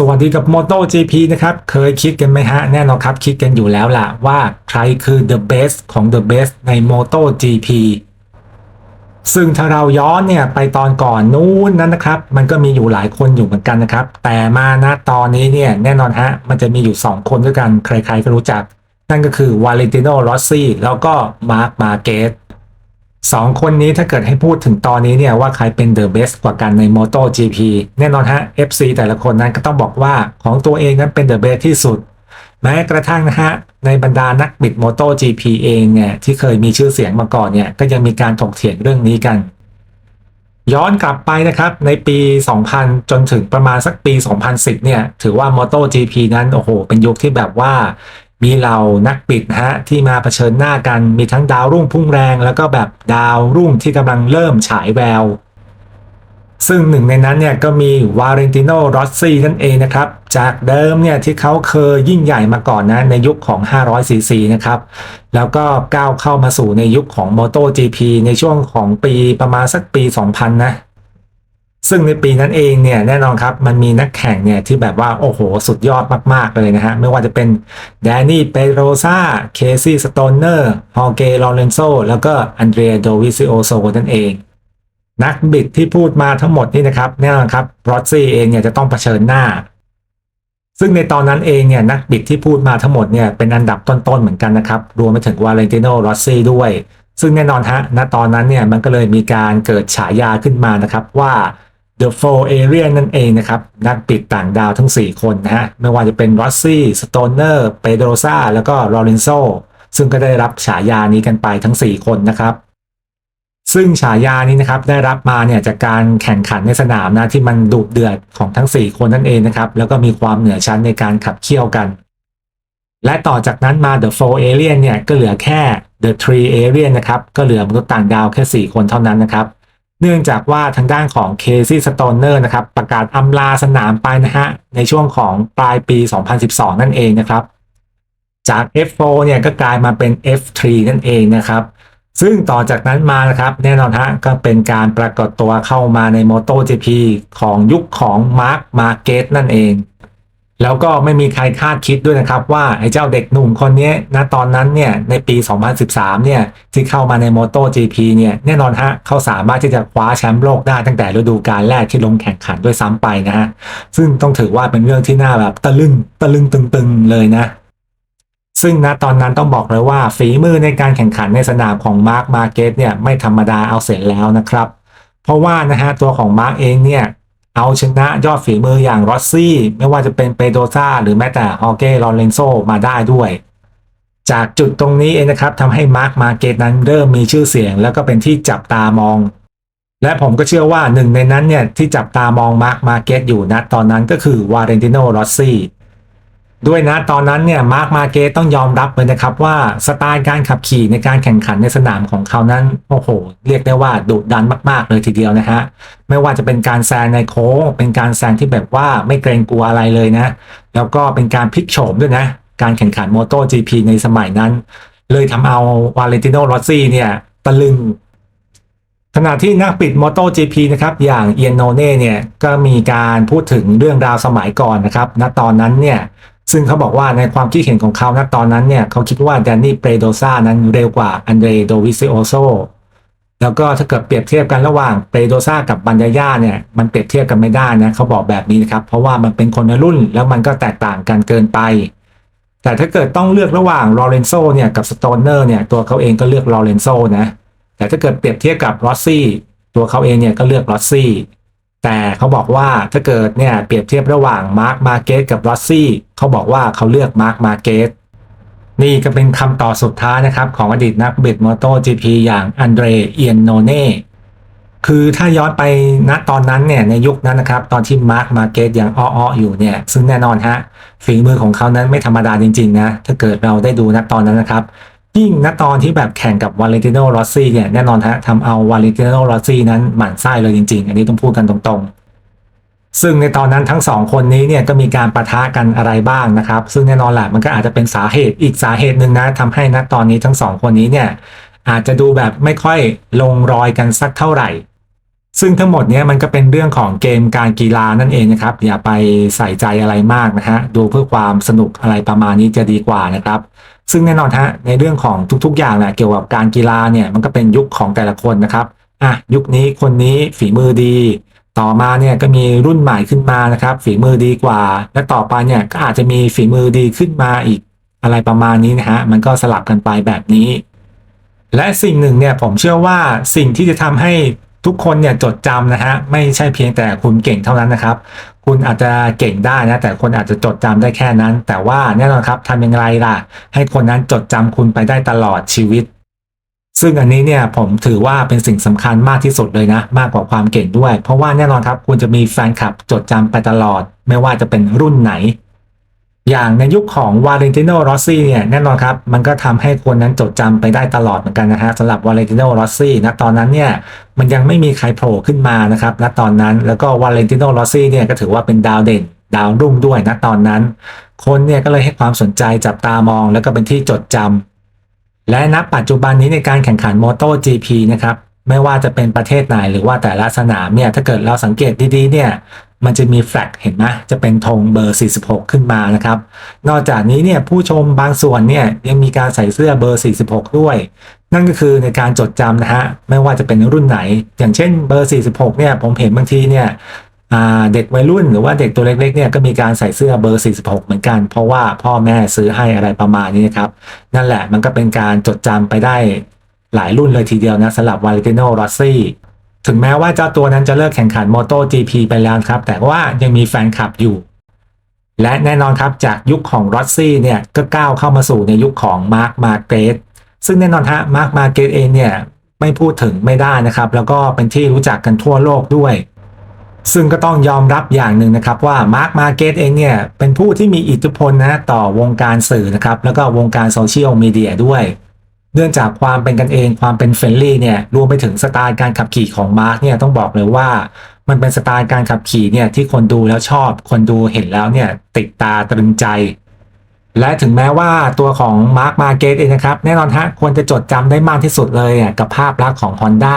สวัสดีกับ Moto GP นะครับ เคยคิดกันไหมฮะ แน่นอนครับ คิดกันอยู่แล้วล่ะ ว่าใครคือ the best ของ the best ใน Moto GP ซึ่งถ้าเราย้อนเนี่ย ไปตอนก่อนนู้นนั้นนะครับ มันก็มีอยู่หลายคนอยู่เหมือนกันนะครับ แต่มาณตอนนี้เนี่ย แน่นอนฮะ มันจะมีอยู่ 2 คนด้วยกัน ใครๆก็รู้จัก นั่นก็คือวาเลนติโนรอสซี่แล้วก็มาร์คมาเก สองคนนี้ถ้าเกิดให้พูดถึงตอนนี้เนี่ยว่าใครเป็นเดอะเบสกว่ากันใน Moto GP แน่นอนฮะ FC แต่ละคนนั้นก็ต้องบอกว่าของตัวเองนั้นเป็นเดอะเบสที่สุด แม้กระทั่งนะฮะในบรรดานักบิด Moto GP เองเนี่ยที่เคยมีชื่อเสียงมาก่อนเนี่ยก็ยังมีการถกเถียงเรื่องนี้กัน ย้อนกลับไปนะครับในปี 2000 จนถึงประมาณสักปี 2010 เนี่ยถือว่า Moto GP นั้นโอ้โหเป็นยุคที่แบบว่า มีเหล่านักบิดนะฮะที่มาเผชิญหน้ากันมีทั้งดาวรุ่งพุ่งแรง แล้วก็แบบดาวรุ่งที่กำลังเริ่มฉายแวว ซึ่งหนึ่งในนั้นเนี่ยก็มีวาเรนติโนรอสซี่นั่นเองนะครับ จากเดิมเนี่ยที่เขาเคยยิ่งใหญ่มาก่อนนะในยุคของ 500cc นะครับ แล้วก็ก้าวเข้ามาสู่ในยุคของ MotoGP ในช่วงของปีประมาณสักปี 2000 นะ ซึ่งในปีนั้นเองเนี่ยแน่นอนครับมันมีนักแข่งเนี่ยที่แบบว่าโอ้โห สุดยอดมาก ๆ เลยนะฮะ ไม่ว่าจะเป็นแดนนี่เปโรซาเคซี่สโตนเนอร์ฮอเกลอเรนโซแล้วก็อันเดรียโดวิซิโอโซนั่นเอง นักบิดที่พูดมาทั้งหมดนี่นะครับแน่นอนครับรอซี่เองเนี่ยจะต้องเผชิญหน้า ซึ่งในตอนนั้นเองเนี่ยนักบิดที่พูดมาทั้งหมดเนี่ยเป็นอันดับต้น ๆ เหมือนกันนะครับรวมไปถึงวาเลนติโนรอซี่ด้วย ซึ่งแน่นอนฮะณตอนนั้นเนี่ยมันก็เลยมีการเกิดฉายาขึ้นมานะครับว่า The Four Alien นั่นเองนะครับ นักปิดต่างดาวทั้ง 4 คนนะฮะ ไม่ว่าจะเป็นรอสซี่สโตเนอร์เปโดรซาแล้วก็ลอเรนโซซึ่งก็ได้รับฉายานี้กันไปทั้ง 4 คนนะครับ ซึ่งฉายานี้นะครับได้รับมาเนี่ยจากการแข่งขันในสนามนะที่มันดุเดือดของทั้ง 4 คนนั่นเองนะครับ แล้วก็มีความเหนือชั้นในการขับเคี่ยวกัน และต่อจากนั้นมา The Four Alien เนี่ยก็เหลือแค่ The Three Alien นะครับก็เหลือมนุษย์ต่างดาวแค่ 4 คนเท่านั้นนะครับ เนื่องจากว่าทางด้านของเคซี่สโตนเนอร์นะครับประกาศอำลาสนามไปนะฮะในช่วงของปลายปี 2012 นั่นเองนะครับ จาก F4 เนี่ยก็กลายมาเป็น F3 นั่นเองนะครับ ซึ่งต่อจากนั้นมานะครับ แน่นอนฮะก็เป็นการปรากฏตัวเข้ามาใน MotoGP ของยุคของ Mark Marquez นั่นเอง แล้วก็ไม่มีใครคาดคิดด้วยนะครับว่าไอ้เจ้าเด็กหนุ่มคนนี้ณตอนนั้นเนี่ยในปี 2013 เนี่ยที่เข้ามาใน MotoGP เนี่ยแน่นอนฮะเขาสามารถที่จะคว้าแชมป์โลกได้ตั้งแต่ฤดูกาลแรกที่ลงแข่งขันด้วยซ้ำไปนะฮะซึ่งต้องถือว่าเป็นเรื่องที่น่าแบบตะลึงตะลึงตึงๆเลยนะ ซึ่งณตอนนั้นต้องบอกเลยว่าฝีมือในการแข่งขันในสนามของมาร์คมาเกตเนี่ยไม่ธรรมดาเอาเสร็จแล้วนะครับ เพราะว่านะฮะตัวของมาร์คเองเนี่ย เอาชนะยอดฝีมืออย่างรอสซี่ ไม่ว่าจะเป็นเปโดซาหรือแม้แต่ฮอเก้ลอนเลนโซมาได้ด้วย จากจุดตรงนี้เองนะครับทำให้มาร์คมาเกตนั้นเริ่มมีชื่อเสียง แล้วก็เป็นที่จับตามอง และผมก็เชื่อว่าหนึ่งในนั้นเนี่ยที่จับตามองมาร์คมาเกตอยู่นะตอนนั้นก็คือวาเรนติโนรอสซี่ ด้วยนะตอนนั้นเนี่ยมาร์คมาเกตต้องยอมรับเลยนะครับว่าสไตล์การขับขี่ในการแข่งขันในสนามของเขานั้นโอ้โห เรียกได้ว่าดุดันมาก ๆ เลยทีเดียวนะฮะไม่ว่าจะเป็นการแซงในโค้งเป็นการแซงที่แบบว่าไม่เกรงกลัวอะไรเลยนะ แล้วก็เป็นการพลิกโฉมด้วยนะ การแข่งขัน MotoGP ในสมัยนั้น เลยทำเอาวาเลนติโนรอซี่เนี่ยตะลึงขณะที่นักปิด MotoGP นะครับอย่างเอียนโนเน่เนี่ยก็มีการพูดถึงเรื่องราวสมัยก่อนนะครับณตอนนั้นเนี่ย ซึ่งเขาบอกว่าในความคิดเห็นของเขาณตอนนั้นเนี่ยเขาคิดว่าแดนนี่เปโดซานั้นเร็วกว่าอันเดรโดวิซิโอโซแล้วก็ถ้าเกิดเปรียบเทียบกันระหว่างเปโดซากับบันยาย่าเนี่ยมันเปรียบเทียบกันไม่ได้นะเขาบอกแบบนี้นะครับ เพราะว่ามันเป็นคนละรุ่นแล้วมันก็แตกต่างกันเกินไป แต่ถ้าเกิดต้องเลือกระหว่างลอเรนโซเนี่ยกับสโตนเนอร์เนี่ยตัวเขาเองก็เลือกลอเรนโซนะแต่ถ้าเกิดเปรียบเทียบกับรอสซี่ตัวเขาเองเนี่ยก็เลือกรอสซี่ แต่เขาบอกว่าถ้าเกิดเนี่ยเปรียบเทียบระหว่างมาร์คมาเกตกับรอสซี่เขาบอกว่าเขาเลือกมาร์คมาเกตนี่ก็เป็นคำต่อสุดท้ายนะครับ ของอดีตนักบิดมอเตอร์จีพีอย่างอันเดรเอียนโนเน่คือถ้าย้อนไปณตอนนั้นเนี่ยในยุคนั้นนะครับ ตอนที่มาร์คมาเกตยังอ้อๆอยู่เนี่ย ซึ่งแน่นอนฮะฝีมือของเขานั้นไม่ธรรมดาจริง ๆ นะ ถ้าเกิดเราได้ดูณตอนนั้นนะครับ ยิ่งณตอนที่แบบแข่งกับวาเลนติโนรอซี่เนี่ยแน่นอนฮะทำเอาวาเลนติโนรอซี่นั้นหมั่นไส้เลยจริง ๆ อันนี้ต้องพูดกันตรงๆ ซึ่งในตอนนั้นทั้งสองคนนี้เนี่ยก็มีการประทะกันอะไรบ้างนะครับ ซึ่งแน่นอนแหละมันก็อาจจะเป็นสาเหตุอีกสาเหตุหนึ่งนะทำให้ณตอนนี้ทั้งสองคนนี้เนี่ยอาจจะดูแบบไม่ค่อยลงรอยกันสักเท่าไหร่ ซึ่งทั้งหมดเนี้ยมันก็เป็นเรื่องของเกมการกีฬานั่นเองนะครับ อย่าไปใส่ใจอะไรมากนะฮะดูเพื่อความสนุกอะไรประมาณนี้จะดีกว่านะครับ ซึ่งแน่นอนฮะในเรื่องของทุกๆ อย่างแหละเกี่ยวกับการกีฬาเนี่ยมันก็เป็นยุคของแต่ละคนนะครับอะยุคนี้คนนี้ฝีมือดี ต่อมาเนี่ยก็มีรุ่นใหม่ขึ้นมานะครับ ฝีมือดีกว่า และต่อไปเนี่ยก็อาจจะมีฝีมือดีขึ้นมาอีกอะไรประมาณนี้นะฮะมันก็สลับกันไปแบบนี้ และสิ่งหนึ่งเนี่ยผมเชื่อว่าสิ่งที่จะทำให้ทุกคนเนี่ยจดจำนะฮะไม่ใช่เพียงแต่คุณเก่งเท่านั้นนะครับ คุณอาจจะเก่งได้นะ แต่คนอาจจะจดจำได้แค่นั้น แต่ว่าแน่นอนครับทำยังไงล่ะ ให้คนนั้นจดจำคุณไปได้ตลอดชีวิต ซึ่งอันนี้เนี่ยผมถือว่าเป็นสิ่งสำคัญมากที่สุดเลยนะ มากกว่าความเก่งด้วย เพราะว่าแน่นอนครับ คุณจะมีแฟนคลับจดจำไปตลอด ไม่ว่าจะเป็นรุ่นไหน อย่างในยุคของวาเลนติโนรอสซี่เนี่ยแน่นอนครับ มันก็ทำให้คนนั้นจดจำไปได้ตลอดเหมือนกันนะฮะสำหรับวาเลนติโนรอสซี่นะตอนนั้นเนี่ยมันยังไม่มีใครโผล่ขึ้นมานะครับณตอนนั้นแล้วก็วาเลนติโนรอสซี่เนี่ยก็ถือว่าเป็นดาวเด่นดาวรุ่งด้วยนะตอนนั้น คนเนี่ยก็เลยให้ความสนใจจับตามอง แล้วก็เป็นที่จดจำและณปัจจุบันนี้ในการแข่งขัน Moto GP นะครับไม่ว่าจะเป็นประเทศไหนหรือว่าแต่ละสนามเนี่ยถ้าเกิดเราสังเกตดีๆเนี่ย มันจะมีแฟลกเห็นไหมจะเป็นธงเบอร์ 46 ขึ้นมานะครับ นอกจากนี้เนี่ยผู้ชมบางส่วนเนี่ยยังมีการใส่เสื้อเบอร์ 46 ด้วย นั่นก็คือในการจดจำนะฮะไม่ว่าจะเป็นรุ่นไหน อย่างเช่นเบอร์ 46 เนี่ยผมเห็นบางทีเนี่ยเด็กวัยรุ่นหรือว่าเด็กตัวเล็กๆเนี่ยก็มีการใส่เสื้อเบอร์ 46 เหมือนกัน เพราะว่าพ่อแม่ซื้อให้อะไรประมาณนี้นะครับ นั่นแหละมันก็เป็นการจดจำไปได้หลายรุ่นเลยทีเดียวนะสำหรับวาเลติโนรอสซี่ ถึงแม้ว่าเจ้าตัวนั้นจะเลิกแข่งขัน Moto GP ไปแล้วครับ แต่ว่ายังมีแฟนคลับอยู่ และแน่นอนครับจากยุคของรอสซี่เนี่ยก็ก้าวเข้ามาสู่ในยุคของมาร์คมาเกรตซึ่งแน่นอนฮะมาร์คมาเกรตเองเนี่ยไม่พูดถึงไม่ได้นะครับ แล้วก็เป็นที่รู้จักกันทั่วโลกด้วย ซึ่งก็ต้องยอมรับอย่างหนึ่งนะครับว่ามาร์คมาเกตเองเนี่ยเป็นผู้ที่มีอิทธิพลนะต่อวงการสื่อนะครับแล้วก็วงการโซเชียลมีเดียด้วย เนื่องจากความเป็นกันเองความเป็นเฟรนลี่เนี่ยรวมไปถึงสไตล์การขับขี่ของมาร์คเนี่ยต้องบอกเลยว่า มันเป็นสไตล์การขับขี่เนี่ยที่คนดูแล้วชอบ คนดูเห็นแล้วเนี่ยติดตาตรึงใจ และถึงแม้ว่าตัวของมาร์คมาเกตเองนะครับ แน่นอนฮะควรจะจดจำได้มากที่สุดเลยอะกับภาพลักษณ์ของ Honda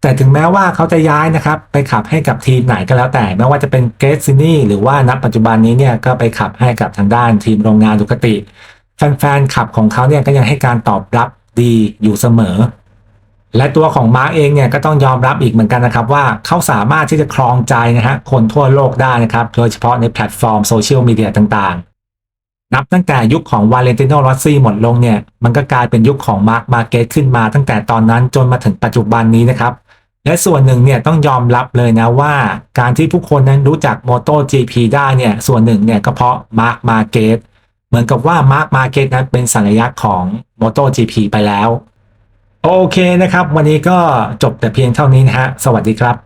แต่ถึงแม้ว่าเขาจะย้ายนะครับ ไปขับให้กับทีมไหนก็แล้วแต่ไม่ว่าจะเป็นเกรซินี่หรือว่าณปัจจุบันนี้เนี่ยก็ไปขับให้กับทางด้านทีมโรงงานดุคติ แฟนๆขับของเขาเนี่ยก็ยังให้การตอบรับ ดีอยู่เสมอ และตัวของมาร์กเองเนี่ยก็ต้องยอมรับอีกเหมือนกันนะครับ ว่าเขาสามารถที่จะครองใจนะฮะคนทั่วโลกได้นะครับ โดยเฉพาะในแพลตฟอร์มโซเชียลมีเดียต่างๆ นับตั้งแต่ยุคของวาเลนติโนรอสซี่หมดลงเนี่ย มันก็กลายเป็นยุคของมาร์คมาเกตขึ้นมาตั้งแต่ตอนนั้นจนมาถึงปัจจุบันนี้นะครับและส่วนหนึ่งเนี่ยต้องยอมรับเลยนะว่าการที่ผู้คนนั้นรู้จัก Moto GP ได้เนี่ยส่วนหนึ่งเนี่ยก็เพราะมาร์คมาเกต เหมือนกับว่ามาร์คมาเกตนั้นเป็นสัญลักษณ์ของ Moto GP ไปแล้ว โอเคนะครับ วันนี้ก็จบแต่เพียงเท่านี้นะฮะ สวัสดีครับ